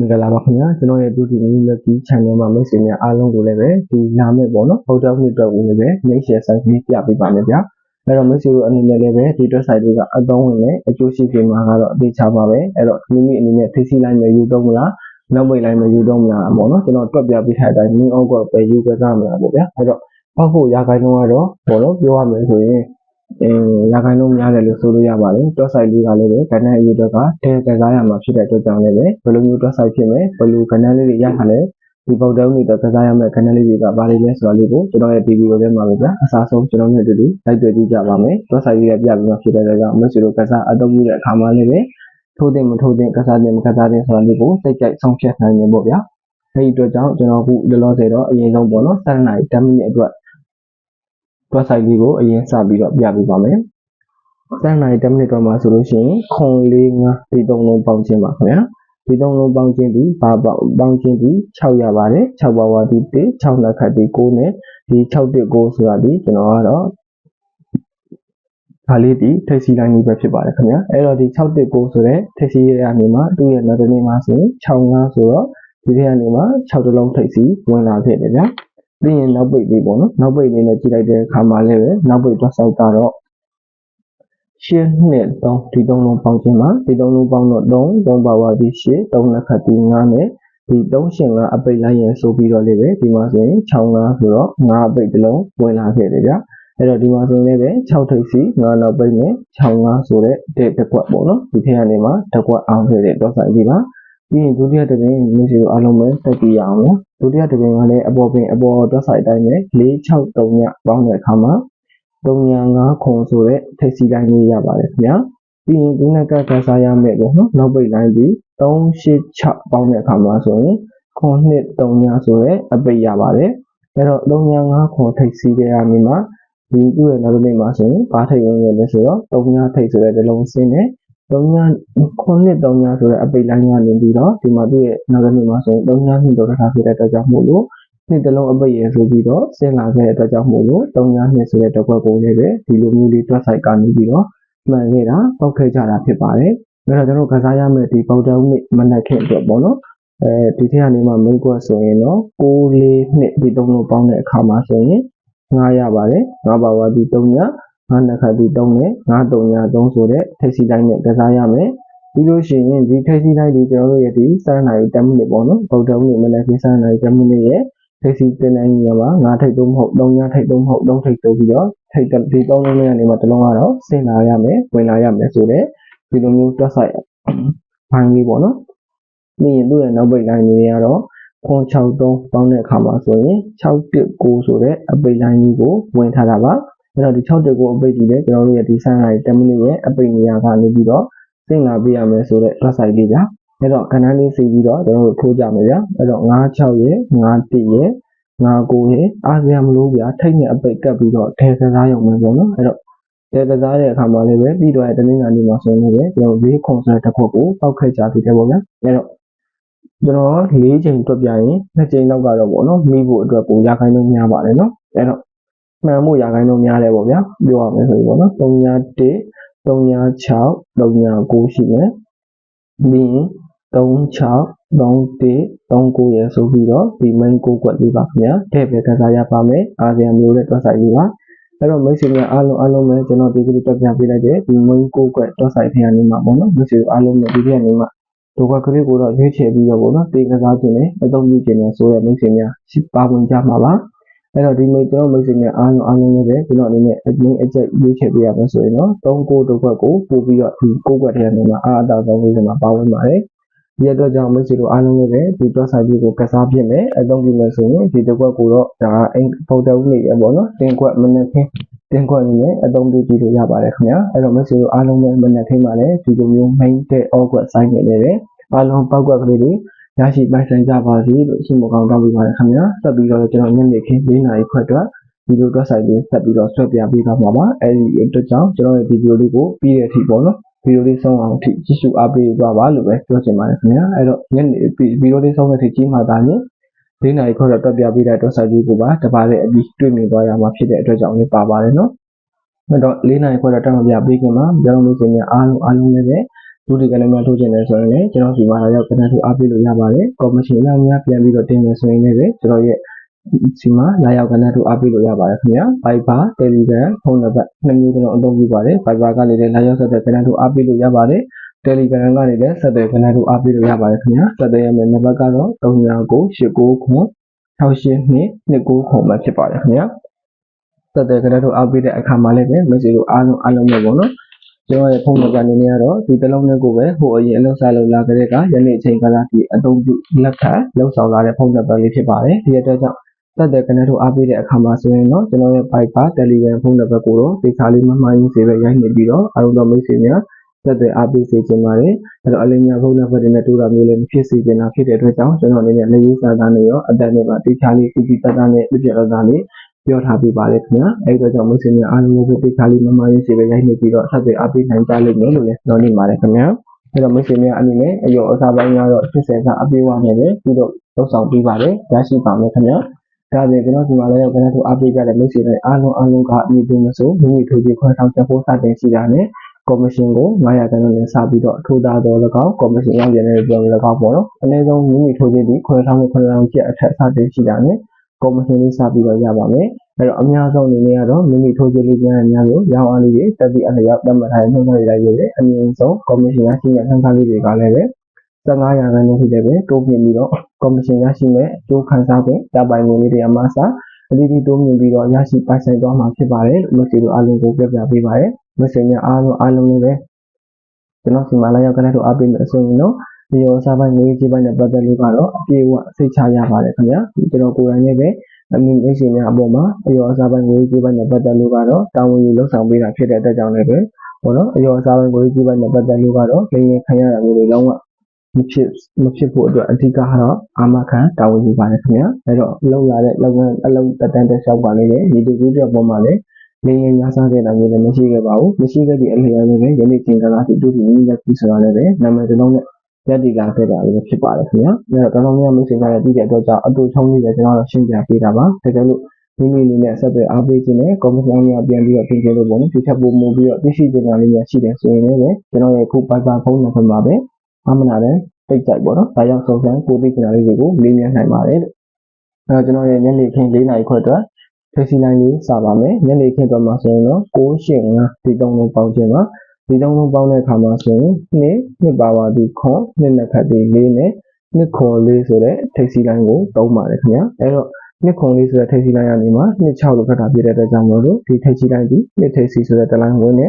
မင်္ဂလာပါခင်ဗျာကျွန်တော်ရဲ့ 2D New Lucky Channel မှာမိတ်ဆွေများအားလုံးကိုလည်းပဲဒီလာမယ့်ပေါ့နော်ဗုဒ္ဓနှစ်အတွက်ကိုလည်းပဲ make share ဆိုင်ပြီးပြပေးပါမယ်ဗျာအဲ့တော့မိတ်ဆွေတို့အနေနဲ့လည်းပဲဒီ website တွေကအသုံးဝင်မယ်အကျိုးရှိပြင်မှာကတော့အသေးချပါပဲအဲ့တော့မိမိအနေနဲ့ထိစီလိုက်မယ်ယူတော့မလားနောက်ပိတ်လိုက်မယ်ယူတော့မလားပေါ့နော်ကျွန်တော်တွက်ပြပေးထားတဲ့အတိုင်း main out ကပဲယူကြစားမလားပေါ့ဗျာအဲ့တော့ပောက်ဖို့ရာခိုင်နှုန်းကတော့ပေါ့နော်ပြောရမယ်ဆိုရင် အင်းရာခိုင်နှုန်းများတယ်လို့ဆိုလို့ရပါတယ်တွက်ဆိုင်လေးကလည်းပဲကဏ္ဍအရေးအတွက်ကတဲကစားရမှာဖြစ်တဲ့အတွက်ကြောင့်လည်းပဲဘယ်လိုမျိုးတွက်ဆိုင်ဖြစ်မယ်ဘယ်လိုကဏ္ဍလေးတွေရထားလဲဒီပေါက်တုံးတွေတော့ကစားရမယ့်ကဏ္ဍလေးတွေကဘာတွေလဲဆိုတာလေးကိုကျွန်တော်ရဲ့ TV ကိုထဲမှာပဲဗျာအစားဆုံးကျွန်တော်တို့အတူတူလိုက်တွေ့ကြည့်ကြပါမယ်တွက်ဆိုင်လေးကပြပြီးမှဖြစ်တဲ့အတွက်ကြောင့်မဆွေတို့ကစားအသုံးပြုတဲ့အခါမှာလည်းပဲထိုးတဲ့မထိုးတဲ့ကစားတဲ့မကစားတဲ့ဆိုတာလေးကိုစိတ်ကြိုက်ဆုံးဖြတ်နိုင်တယ်ပေါ့ဗျာအဲဒီအတွက်ကြောင့်ကျွန်တော်အခုလောလောဆယ်တော့အရင်ဆုံးပေါ့နော်7နာရီ10မိနစ်အတွက် website လေးကိုအရင်စပြီးတော့ပြပေးပါမယ်။7နာရီ10မိနစ်တော့မှဆိုလို့ရှိရင်ခွန်လေးငါဒီသုံးလုံးပေါင်းခြင်းပါခင်ဗျာ။ဒီသုံးလုံးပေါင်းခြင်းဒီဘာပေါင်းပေါင်းခြင်းဒီ6ရပါတယ်။6ပါဝါဒီ1 6လက်ခတ်ဒီ9နဲ့ဒီ6တစ်9ဆိုတာဒီကျွန်တော်ကတော့ဒါလေးဒီထိပ်စီတိုင်းကြီးပဲဖြစ်ပါတယ်ခင်ဗျာ။အဲ့တော့ဒီ6တစ်9ဆိုတဲ့ထိပ်စီရအနေမှာသူ့ရဲ့နောက်တစ်နေ့မှာဆိုရင်6 5ဆိုတော့ဒီထဲကနေမှာ6တလုံးထိပ်စီဝင်လာဖြစ်တယ်ဗျာ။ ပြီးရင်နောက်ပိတ်လေးပေါ့နော်နောက်ပိတ်လေးနဲ့ကြည့်လိုက်တဲ့အခါမှာလည်းပဲနောက်ပိတ်တော့ဆောက်ကတော့ရှင်းနဲ့3ဒီ3လုံးပေါင်းခြင်းမှာဒီ3လုံးပေါင်းတော့3 3ပါဝါဒီရှင်း3နှစ်ခတ်ဒီ9နဲ့ဒီ3ရှင်ကအပိတ်လိုက်ရင်ဆိုပြီးတော့လေးပဲဒီမှာဆိုရင်6 9ဆိုတော့9အပိတ်တစ်လုံးဝင်လာခဲ့တယ်ဗျာအဲ့တော့ဒီမှာဆိုရင်လည်း6ထိပ်စီ9နောက်ပိတ်နဲ့6 9ဆိုတဲ့တဲ့တစ်ကွက်ပေါ့နော်ဒီထက်ကနေမှတစ်ကွက်အောင်ခဲ့တဲ့တော့ဆိုင်ကြီးပါပြီးရင်ဒုတိယတစ်ပင်မျိုးစီအားလုံးပဲတက်ကြည့်ရအောင်နော် ဒုတိယတစ်ပင်ကလည်းအပေါ်ပင်အပေါ်တွက်ဆိုင်တိုင်းပဲ463ညပေါင်းတဲ့အခါမှာ305ခွန်ဆိုတဲ့ထိပ်စီတိုင်းလေးရပါတယ်ခင်ဗျာပြီးရင်ဒုနကကစားရမယ်ပေါ့နော်နောက်ပိတ်တိုင်းပြီး386ပေါင်းတဲ့အခါမှာဆိုရင်ခွန်နှစ်3ညဆိုတဲ့အပိတ်ရပါတယ်အဲ့တော့305ခွန်ထိပ်စီတဲ့အနေမှာဒီသူ့ရဲ့နောက်တစ်နေ့မှာဆိုရင်ဘာထိပ်ဝင်ရလဲဆိုတော့3ညထိပ်ဆိုတဲ့ဒီလုံးစင်းနဲ့ 3ည9နှစ်3ညဆိုတဲ့အပိတ်လိုင်းကနေပြီးတော့ဒီမှာသူ့ရဲ့နောက်တစ်နေ့မှာဆိုရင်3ညနှစ်တော့တစ်ခါဖြစ်တဲ့အတွက်ကြောင့်မို့လို့နှစ်တလုံးအပိတ်ရဆိုပြီးတော့ဆင်းလာခဲ့တဲ့အတွက်ကြောင့်မို့လို့3ညနှစ်ဆိုတဲ့တစ်ခွက်ကိုလည်းပဲဒီလိုမျိုးလေးတွက်ဆိုင်ကနေပြီးတော့မှန်ခဲ့တာပောက်ခဲ့ကြတာဖြစ်ပါတယ်။ဒါတော့ကျွန်တော်ကစားရမယ့်ဒီပေါက်တောင်းနှစ်မနက်ခင်းအတွက်ပေါ့နော်။အဲဒီထက်ကနေမှ main quest ဆိုရင်တော့6 4နှစ်ဒီသုံးလုံးပေါင်းတဲ့အခါမှာဆိုရင်9ရပါတယ်။9ပါဝါဒီ3ည ငါးနှစ်ခါဒီ3နဲ့ငါး3ည3ဆိုတဲ့ထိပ်စီတိုင်းနဲ့ကစားရမယ်ပြီးလို့ရှိရင်ဒီထိပ်စီတိုင်းဒီကျွန်တော်တို့ရဲ့ဒီ7နာရီ10မိနစ်ပေါ့နော်ဗုဒ္ဓဦးနေ့မနက်ခင်း7နာရီ10မိနစ်ရဲ့ထိပ်စီတင်တိုင်းညမှာငါးထိပ်သုံးမဟုတ်3ညထိပ်သုံးမဟုတ်3ထိပ်သုံးပြီးတော့ထိပ်ဒီ3လုံးလေးကနေမှတစ်လုံးကတော့ဆင်လာရမယ်ဝင်လာရမယ်ဆိုတဲ့ဒီလိုမျိုးတွက်ဆိုင်ဘိုင်းလေးပေါ့နော်ပြီးရင်သူ့ရဲ့နောက်ပိတ်လိုင်းတွေကတော့ခွန်63ပေါင်းတဲ့အခါမှာဆိုရင်619ဆိုတဲ့အပိတ်လိုင်းကြီးကိုဝင်ထားတာပါ အဲ့တော့ဒီ6တက်ကိုအပိတ်ကြီးလည်းကျွန်တော်တို့ရဲ့ဒီဆိုင်လိုက်10မိနစ်ရဲ့အပိတ်နေရာကနေပြီးတော့စင်လာပေးရမယ်ဆိုတော့ website လေးဗျာအဲ့တော့ခဏလေးစီပြီးတော့ကျွန်တော်တို့ထိုးကြမယ်ဗျာအဲ့တော့96ရဲ့91ရဲ့59ရဲ့အာဆီယံမလို့ဗျာထိတ်နဲ့အပိတ်ကပ်ပြီးတော့ထဲကစားရုံပဲပေါ့နော်အဲ့တော့တဲကစားတဲ့အခါမှာလည်းပဲပြီးတော့တနင်္လာနေ့မှာဆိုရင်လည်းကျွန်တော်ဘေးခွန်ဆာတစ်ခုကိုပောက်ခက်ကြပြီးတယ်ပေါ့ဗျာအဲ့တော့ကျွန်တော်၄ချိန်တွက်ပြရင်2ချိန်လောက်ကတော့ပေါ့နော်မိဖို့အတွက်ကိုရာခိုင်နှုန်းများပါတယ်နော်အဲ့တော့ မှန်မှုရာခိုင်နှုန်းများတယ်ပေါ့ဗျာပြောရမယ်ဆိုရင်ပေါ့နော်3.1 3.6 3.9ရှိမယ်ပြီးရင်36 31 39ရယ်ဆိုပြီးတော့ဒီ main ကိုကွက်လေးပါခင်ဗျာထည့်ပဲကစားရပါမယ်အာဆီယံမျိုးတဲ့တွက်ဆိုင်လေးပါအဲ့တော့မိတ်ဆွေများအားလုံးအားလုံးပဲကျွန်တော်ဒီကလေးတက်ပြပေးလိုက်တဲ့ဒီ main ကိုကွက်တွက်ဆိုင်ထဲကနေမှာပေါ့နော်မိတ်ဆွေအားလုံးပဲဒီထဲကနေမှာဒုက္ခကလေးကိုတော့ရွေးချယ်ပြီးတော့ပေါ့နော်တေးကစားခြင်းနဲ့အသုံးပြုခြင်းနဲ့ဆိုတဲ့မိတ်ဆွေများပါဝင်ကြမှာပါ အဲ့တော့ဒီမိတ်ကျွန်တော်မိတ်ဆွေများအားလုံးအားလုံးလည်းပဲကျွန်တော်အနေနဲ့အမင်းအကျက်ရွေးချယ်ပေးရမယ်ဆိုရင်တော့3ကိုတစ်ခွက်ကိုပို့ပြီးတော့ဒီကိုခွက်ထဲကနေမှာအားအတာဆုံးလေးစမှာပါဝင်ပါတယ်ဒီအတွက်ကြောင့်မိတ်ဆွေတို့အားလုံးလည်းပဲဒီ drop site လေးကိုကစားဖြစ်မယ်အသုံးပြုမယ်ဆိုရင်ဒီတစ်ခွက်ကိုတော့ဒါအိမ်ပုံတဦးနေရပေါ့နော်တင်ခွက်မနက်ခင်းတင်ခွက်နေနဲ့အသုံးပြုကြည့်လို့ရပါတယ်ခင်ဗျာအဲ့တော့မိတ်ဆွေတို့အားလုံးပဲမနက်ခင်းပါလေဒီလိုမျိုး main တဲ့ all ခွက်ဆိုင်နေတယ်အားလုံးပောက်ကွက်ကလေးတွေ ရရှိပိုင်ဆိုင်ကြပါစေလို့ဆုမကောင်းတောင်းပေးပါတယ်ခင်ဗျာဆက်ပြီးတော့ကျွန်တော်ညနေခင်း၄နာရီခွက်အတွက်ဗီဒီယိုတွက်ဆိုင်လေးဆက်ပြီးတော့ဆွဲပြပေးသွားမှာပါအဲဒီအတွက်ကြောင့်ကျွန်တော်ရဲ့ဒီဗီဒီယိုလေးကိုပြီးတဲ့အထိပေါ့နော်ဗီဒီယိုလေးဆုံးအောင်အထိကြည့်ရှုအားပေးသွားပါလို့ပဲပြောချင်ပါတယ်ခင်ဗျာအဲ့တော့ညနေဗီဒီယိုလေးဆုံးတဲ့အထိကြီးမှသာရင်၄နာရီခွက်တော့တွက်ပြပေးတဲ့တွက်ဆိုင်လေးကိုပါတပါးလေးအပြီးတွေ့မြင်သွားရမှာဖြစ်တဲ့အတွက်ကြောင့်လည်းပါပါတယ်နော်အဲ့တော့၄နာရီခွက်တော့တက်မပြပေးခင်မှာကျွန်တော်တို့ဆိုရင်အားလုံးအားလုံးလည်း ပဲဒုတိယလည်းများထိုးချင်တယ်ဆိုရင်လည်းကျွန်တော်ဒီမှာလာရောက်ကနေထိုးအားပေးလို့ရပါတယ်ကော်မရှင်များများပြန်ပြီးတော့တင်မယ်ဆိုရင်လည်းကျွန်တော်ရဲ့ဒီမှာလာရောက်ကနေထိုးအားပေးလို့ရပါတယ်ခင်ဗျာ Viber Telegram ဖုန်းနံပါတ်နှစ်မျိုးကျွန်တော်အသုံးပြုပါတယ် Viber ကနေလည်းလာရောက်ဆက်သွယ်ကနေထိုးအားပေးလို့ရပါတယ် Telegram ကနေလည်းဆက်သွယ်ကနေထိုးအားပေးလို့ရပါတယ်ခင်ဗျာဆက်သွယ်ရမယ့်နံပါတ်ကတော့399899 6822ခုမှဖြစ်ပါတယ်ခင်ဗျာဆက်သွယ်ကနေထိုးအားပေးတဲ့အခါမှာလည်းပဲ message ကိုအားလုံးအားလုံးပဲပေါ့နော် ကျွန်တော်ရဲ့ဖုန်းနံပါတ်အနေနဲ့ကတော့ဒီတစ်လုံးနဲ့ကိုပဲဟိုအရင်အလုပ်စားလုပ်လာကြတဲ့ကယနေ့အချိန်ကလာဒီအသုံးပြုလက်ခံလောက်ဆောင်လာတဲ့ဖုန်းနံပါတ်လေးဖြစ်ပါတယ်ဒီအတွက်ကြောင့်သက်တဲ့ကနေတို့အားပေးတဲ့အခါမှာဆိုရင်တော့ကျွန်တော်ရဲ့ Viber Telegram ဖုန်းနံပါတ်ကိုတော့ဒီစာလေးမမှန်ရင်စေပဲရိုက်နေပြီးတော့အားလုံးတော့မိတ်ဆွေများသက်တဲ့အားပေးစေချင်ပါတယ်အဲ့တော့အလေးများဖုန်းနံပါတ်တွေနဲ့တူတာမျိုးလည်းမဖြစ်စေချင်တာဖြစ်တဲ့အတွက်ကြောင့်ကျွန်တော်အနေနဲ့လက်ရေးစာသားနဲ့ရောအတက်နဲ့ပါတိကျလေးပြပြတတ်တတ်နဲ့ပြပြတတ်တတ်လေး ပြောထားပေးပါလေခင်ဗျာအဲ့တော့ကြောင့်မိတ်ဆွေများအားလုံးလည်းတိကျလေးမမှန်ရင်စေပဲရိုက်နေပြီးတော့ဆက်သွယ်အားပေးနိုင်ကြလိမ့်မယ်လို့လည်းပြောနေပါတယ်ခင်ဗျာအဲ့တော့မိတ်ဆွေများအနေနဲ့အယောအစားပိုင်းကတော့80ကအပြေးဝနေတယ်ပြီးတော့လောက်ဆောင်ပေးပါတယ်ရရှိပါမယ်ခင်ဗျာဒါပြင်ကျွန်တော်ဒီမှာလည်းရောက်ကနေတော့အားပေးကြတဲ့မိတ်ဆွေတွေအားလုံးအားလုံးကအပြည့်အစုံမစိုးမိမိထိုးပြီးခွဲဆောင်ချက်ဖို့စတင်ရှိတာနဲ့ကော်မရှင်ကို900တန်းနဲ့စပြီးတော့ထိုးသားတော်၎င်းကော်မရှင်ရောက်ရတဲ့ပြော၎င်းပေါ့နော်အနည်းဆုံးမိမိထိုးပြီးဒီခွဲဆောင်မှုခွဲဆောင်ချက်အထက်စတင်ရှိတာနဲ့ ကော်မရှင်လေးစပြီးတော့ရပါမယ်အဲ့တော့အများဆုံးအနေနဲ့ကတော့မိမိထိုးကြလေးပြန်အများကိုရောင်းအားလေးတွေတက်ပြီးအလျောက်တတ်မှတ်ထားတဲ့နှုတ်တွေလိုက်ရတဲ့အမြင့်ဆုံးကော်မရှင်ရရှိတဲ့နှုတ်ခမ်းလေးတွေကလည်းပဲ15ရာခိုင်နှုန်းထိလည်းပဲတိုးပြပြီးတော့ကော်မရှင်ရရှိမဲ့အကျိုးခံစား권တပိုင်ငွေလေးတွေအမှအစားအလေးလေးတိုးမြင့်ပြီးတော့ရရှိပိုင်ဆိုင်သွားမှာဖြစ်ပါတယ်လို့မဆီတို့အားလုံးကိုပြပြပေးပါရယ်မဆီများအားလုံးအားလုံးလေးပဲကျွန်တော်စီမလာရောက်ကနေတော့အားပေးမယ်ဆိုရင်တော့ ဒီရောစားပိုင်းငွေကြီးပိုင်းနဲ့ပတ်သက်လို့ကတော့အပြေအဝစိတ်ချရပါတယ်ခင်ဗျာဒီကျွန်တော်ကိုယ်တိုင်လည်းပဲအမင်းအရှင်များအပေါ်မှာအယောအစားပိုင်းငွေကြီးပိုင်းနဲ့ပတ်သက်လို့ကတော့တာဝန်ယူလှုပ်ဆောင်ပေးတာဖြစ်တဲ့အတွက်ကြောင့်လည်းပဲဘောနော်အယောအစားပိုင်းငွေကြီးပိုင်းနဲ့ပတ်သက်လို့ကတော့လင်းရင်ခံရတာမျိုးတွေလုံးဝမဖြစ်မဖြစ်ဖို့အတွက်အဓိကကတော့အာမခံတာဝန်ယူပါတယ်ခင်ဗျာအဲတော့လောက်လာတဲ့လုပ်ငန်းအလုပ်တက်တန်းတက်လျှောက်ပါလေဒီတူတူတဲ့ပုံမှာလည်းလင်းရင်ညာစားခဲ့တာမျိုးလည်းမရှိခဲ့ပါဘူးမရှိခဲ့တဲ့အလျော်လည်းပဲယနေ့ချိန်ကလာစီတူတူရင်းရက်ပြီးဆိုတာလည်းပဲနာမည်တစ်လုံးနဲ့ ရက်တီလာခဲ့တာလည်းဖြစ်ပါတယ်ခင်ဗျာအဲတော့တော်တော်များများမိတ်ဆွေများရဲ့ဒီတဲ့အတွက်ကြောင့်အတူချုံးလေးလည်းကျွန်တော်တို့ရှင်းပြပေးတာပါတကယ်လို့မိမိအနေနဲ့ဆက်သွယ်အားပေးခြင်းနဲ့ကော်မရှင်များပြန်ပြီးတော့ပြင်ပြလို့ပေါ့နော်ဒီချက်ပို့မှုပြီးတော့သိရှိခြင်းများလေးများရှိတယ်ဆိုရင်လည်းကျွန်တော်ရဲ့ခုပိုက်ပါဖုန်းနံပါတ်မှာပဲအမှန်တရားတိတ်ကြိုက်ပေါ့နော်ဒါကြောင့်စုံစမ်းကိုသိချင်တာလေးတွေကိုမေးမြန်းနိုင်ပါတယ်လို့အဲတော့ကျွန်တော်ရဲ့ညနေခင်း၄နာရီခွဲအတွက်ဖက်စီလိုင်းလေးစပါမယ်ညနေခင်းအတွက်မှာဆိုရင်တော့685ဒီသုံးလုံးပေါင်းခြင်းပါ ဒီသုံးလုံးပေါင်းတဲ့အခါမှာဆိုရင်နှစ်နှစ်ပါပါဒီခွန်နှစ်နှစ်ခတ်ဒီလေးနဲ့နှစ်ခွန်လေးဆိုတဲ့ထိပ်စီလိုင်းကိုသုံးပါတယ်ခင်ဗျာအဲတော့နှစ်ခွန်လေးဆိုတဲ့ထိပ်စီလိုင်းကနေမှနှစ်6လို့ခတ်တာပြတဲ့အတွက်ကြောင့်မို့လို့ဒီထိပ်စီလိုင်းဒီနှစ်ထိပ်စီဆိုတဲ့တလိုင်းဝင်နေ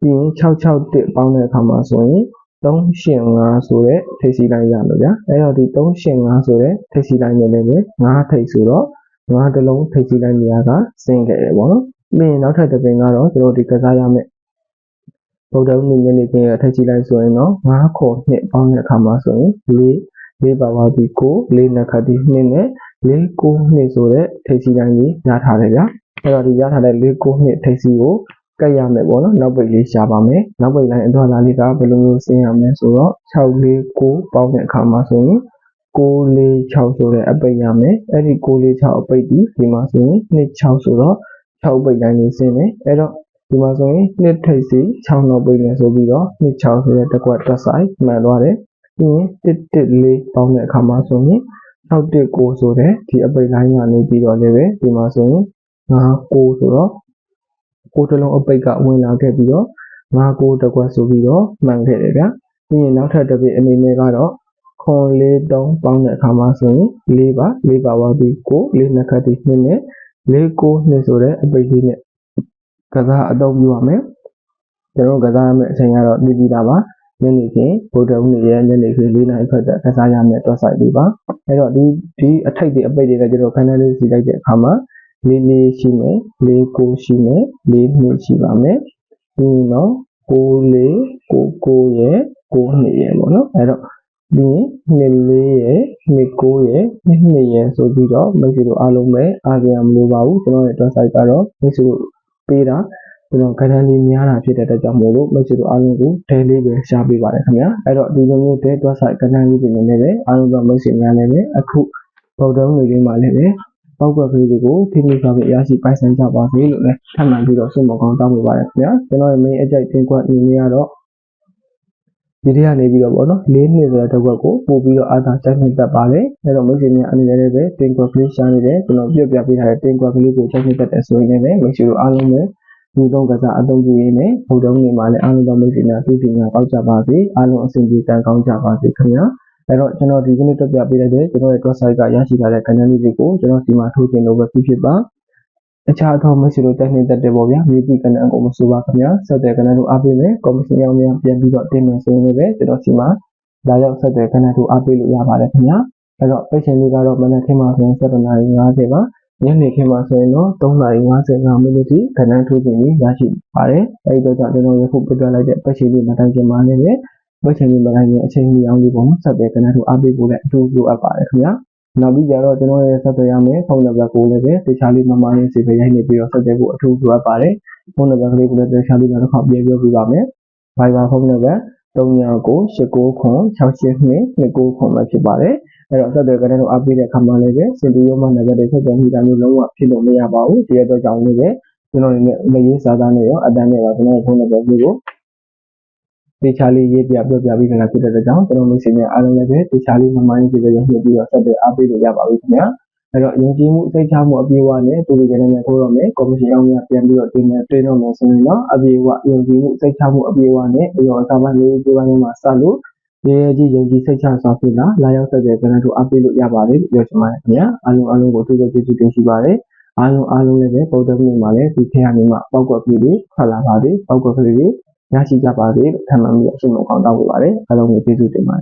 ပြီးရင်661ပေါင်းတဲ့အခါမှာဆိုရင်385ဆိုတဲ့ထိပ်စီလိုင်းရမယ်ဗျာအဲတော့ဒီ385ဆိုတဲ့ထိပ်စီလိုင်းနဲ့လည်းပဲ9ထိပ်ဆိုတော့9တလုံးထိပ်စီလိုင်းနေရာကဆင်းခဲ့တယ်ပေါ့နော်ပြီးရင်နောက်ထပ်တစ်ပင်ကတော့တို့ဒီကစားရမယ် ဗုဒ္ဓဦးညနေခင်းရထိပ်စီလိုက်ဆိုရင်တော့9ခေါ်နှစ်ပေါင်းတဲ့အခါမှာဆိုရင်၄၄ပါပါပြီး9၄နှစ်ခတ်ဒီနှစ်နဲ့၄9နှစ်ဆိုတဲ့ထိပ်စီလိုက်ကြီးရထားတယ်ဗျာအဲ့တော့ဒီရထားတဲ့၄9နှစ်ထိပ်စီကိုကတ်ရမယ်ပေါ့နော်နောက်ပိတ်လေးရှာပါမယ်နောက်ပိတ်လိုက်အထွာလာလေးကဘယ်လိုမျိုးဆင်းရမလဲဆိုတော့6လေး9ပေါင်းတဲ့အခါမှာဆိုရင်646ဆိုတဲ့အပိတ်ရမယ်အဲ့ဒီ646အပိတ်ဒီဒီမှာဆိုရင်26ဆိုတော့6ပိတ်တိုင်းလေးဆင်းတယ်အဲ့တော့ ဒီမှာဆိုရင်နှစ်ထိပ်စီ6နောက်ပိတ်နေဆိုပြီးတော့26ဆိုတဲ့တစ်ကွက်တက်ဆိုင်မှန်သွားတယ်ပြီးရင်114ပေါင်းတဲ့အခါမှာဆိုရင်619ဆိုတဲ့ဒီအပိတ်လိုင်းကနေပြီးတော့လည်းပဲဒီမှာဆိုရင်59ဆိုတော့ကိုတလုံးအပိတ်ကဝင်လာခဲ့ပြီးတော့59တကွက်ဆိုပြီးတော့မှန်ခဲ့တယ်ဗျာပြီးရင်နောက်ထပ်တစ်ပိတ်အနေနဲ့ကတော့ခွန်လေး3ပေါင်းတဲ့အခါမှာဆိုရင်4ပါ4ပါဝါပြီး9 4နှစ်ခတ်ဒီ2နဲ့4 9နှစ်ဆိုတဲ့အပိတ်လေးနဲ့ ကစားအသုံးပြုရမယ်ကျွန်တော်ကစားရမယ့်အချိန်ကတော့ပြီးပြီးသားပါညနေခင်းဗုဒ္ဓဦးနေ့ရဲ့ညနေခင်း၄နာရီခွဲတက်ကစားရမယ့်တွက်ဆိုင်လေးပါအဲ့တော့ဒီဒီအထိတ်တွေအပိတ်တွေကကျွန်တော်ခန်းထဲလေးစီလိုက်တဲ့အခါမှာလေးလေးရှိမယ်လေးကိုရှိမယ်လေးနှစ်ရှိပါမယ်ပြီးရင်တော့ကိုလေးကိုကိုရဲ့ကိုနှစ်ရဲ့ပေါ့နော်အဲ့တော့ပြီးနှစ်လေးရဲ့နှစ်ကိုရဲ့နှစ်နှစ်ရဲ့ဆိုပြီးတော့မိတ်ဆွေတို့အားလုံးပဲအားကြရမလို့ပါဘူးကျွန်တော်ရဲ့ website ကတော့မိတ်ဆွေတို့ ပေးတာကျွန်တော်ကဏ္ဍလေးများတာဖြစ်တဲ့အတွက်ကြောင့်မို့လို့မိတ်ဆွေတို့အားလုံးကိုဒဲလေးပဲရှားပေးပါတယ်ခင်ဗျာအဲ့တော့ဒီလိုမျိုးဒဲ website ကဏ္ဍလေးတွေနဲ့လည်းအားလုံးကမိတ်ဆွေများလည်းပဲအခုဗုဒ္ဓဦးနေ့လေးမှာလည်းပဲပောက်ကလေးတွေကိုဖိမိစွာဖြင့်ရရှိပိုင်ဆိုင်ကြပါစေလို့လည်းထပ်မံပြီးတော့ဆုမကောင်းတောင်းပေးပါရခင်ဗျာကျွန်တော်ရဲ့ main အကြိုက်တင်ကွက်အနေနဲ့ကတော့ ဒီထဲကနေပြီးတော့ပေါ့နော်၄နှစ်ဆိုတဲ့တစ်ဝက်ကိုပို့ပြီးတော့အားသာချက်နှစ်သက်ပါတယ်အဲ့တော့မိတ်ဆွေများအနေနဲ့လည်းပဲတင်ကွက်ကလေးရှားနေတယ်ကျွန်တော်ပြပြပေးထားတဲ့တင်ကွက်ကလေးကိုချက်နှစ်သက်တယ်ဆိုရင်လည်းမိတ်ဆွေတို့အားလုံးပဲဒီတော့ကစားအသုံးပြုရင်းနဲ့ဘုံတော်နေမှာလည်းအားလုံးသောမိတ်ဆွေများသူ့ပြင်များပေါက်ကြပါစေအားလုံးအဆင်ပြေကံကောင်းကြပါစေခင်ဗျာအဲ့တော့ကျွန်တော်ဒီကနေ့တက်ပြပေးလိုက်တဲ့ကျွန်တော်ရဲ့ website ကရရှိလာတဲ့ content လေးတွေကိုကျွန်တော်ဒီမှာထုတ်တင်လို့ပဲဖြစ်ဖြစ်ပါ အခြားသောမိတ်ဆွေတို့တက်နေတတ်တယ်ပေါ့ဗျာမြေကြီးကဏ္ဍကိုမဆိုပါခင်ဗျာဆက်တဲ့ကဏ္ဍတို့အားပေးမယ်ကော်မရှင်ရောင်းများပြန်ပြီးတော့တင်မယ်ဆိုရင်လည်းကျွန်တော်ဒီမှာလာရောက်ဆက်တဲ့ကဏ္ဍတို့အားပေးလို့ရပါတယ်ခင်ဗျာအဲ့တော့ပိတ်ရှင်လေးကတော့မနက်ခင်းမှာဆိုရင်7:50ပါညနေခင်းမှာဆိုရင်တော့3:55မိနစ်ထိကဏ္ဍထုတ်တင်ပြီးရရှိပါတယ်အဲ့ဒီတော့ကျွန်တော်ရခုပြပြလိုက်တဲ့ပိတ်ရှင်လေးမတိုင်းခင်မှာလည်းပိတ်ရှင်လေးမတိုင်းခင်အချိန်ကြီးအောင်လေးပုံဆက်တဲ့ကဏ္ဍတို့အားပေးဖို့လည်းအထူးလိုအပ်ပါတယ်ခင်ဗျာ နောက်ပြီးကြတော့ကျွန်တော်ရဲ့ဆက်သွယ်ရမယ်ဖုန်းနံပါတ်ကိုလည်းပဲတခြားလေးမမရင်းစီပဲရိုက်နေပြီးတော့ဆက်သွယ်ဖို့အထူးလိုအပ်ပါတယ်ဖုန်းနံပါတ်ကလေးကိုလည်းတခြားလေးတော့တစ်ခါပြန်ပြောပြပါမယ် Viber ဖုန်းနံပါတ်39989269ခွန်မှာဖြစ်ပါတယ်အဲ့တော့ဆက်သွယ်ကြတဲ့တော့အားပေးတဲ့အခါမှာလည်းပဲစင်တူရောမနံပါတ်တွေဆက်သွယ်မိတာမျိုးလုံးဝဖြစ်လို့မရပါဘူးဒီအတွက်ကြောင့်လည်းပဲကျွန်တော်တို့လည်းရေးစာသားနဲ့ရောအတန်းနဲ့ပါကျွန်တော်ဖုန်းနံပါတ်လေးကို တေချာလေးရေးပြပြပြပြီးခဏဖြစ်တဲ့ကြောင့်ကျွန်တော်တို့စီနဲ့အားလုံးလည်းပဲတေချာလေးမမိုင်းကြည့်တဲ့ရညှိပြီးတော့ဆက်သွယ်အားပေးလို့ရပါပြီခင်ဗျာအဲ့တော့ယုံကြည်မှုစိတ်ချမှုအပြည့်အဝနဲ့တူတူကြတဲ့နဲ့ထိုးတော့မယ်ကော်မရှင်အောင်များပြန်ပြီးတော့တင်မယ်တွင်းတော့မယ်ဆိုရင်တော့အပြည့်အဝယုံကြည်မှုစိတ်ချမှုအပြည့်အဝနဲ့အရောအစားပိုင်းလေးဒီပိုင်းမှာစလို့ရေကြီးယုံကြည်စိတ်ချစွာဖြစ်လာလာရောက်ဆက်တဲ့ကဏ္ဍတို့အပြည့်လို့ရပါတယ်ပြောချင်ပါတယ်ခင်ဗျာအားလုံးအားလုံးကိုသူ့ရဲ့ကျေးဇူးတင်ရှိပါတယ်အားလုံးအားလုံးလည်းပဲဗုဒ္ဓမြတ်မှာလည်းဒီခေတ်အနေမှာပောက်ကွက်ကလေးတွေထွက်လာပါသေးပောက်ကွက်ကလေးတွေ ရရှိကြပါစေလို့ထပ်မံပြီးအရှိန်ကောင်းတောင်းပေးပါတယ်အားလုံးကိုကျေးဇူးတင်ပါတယ်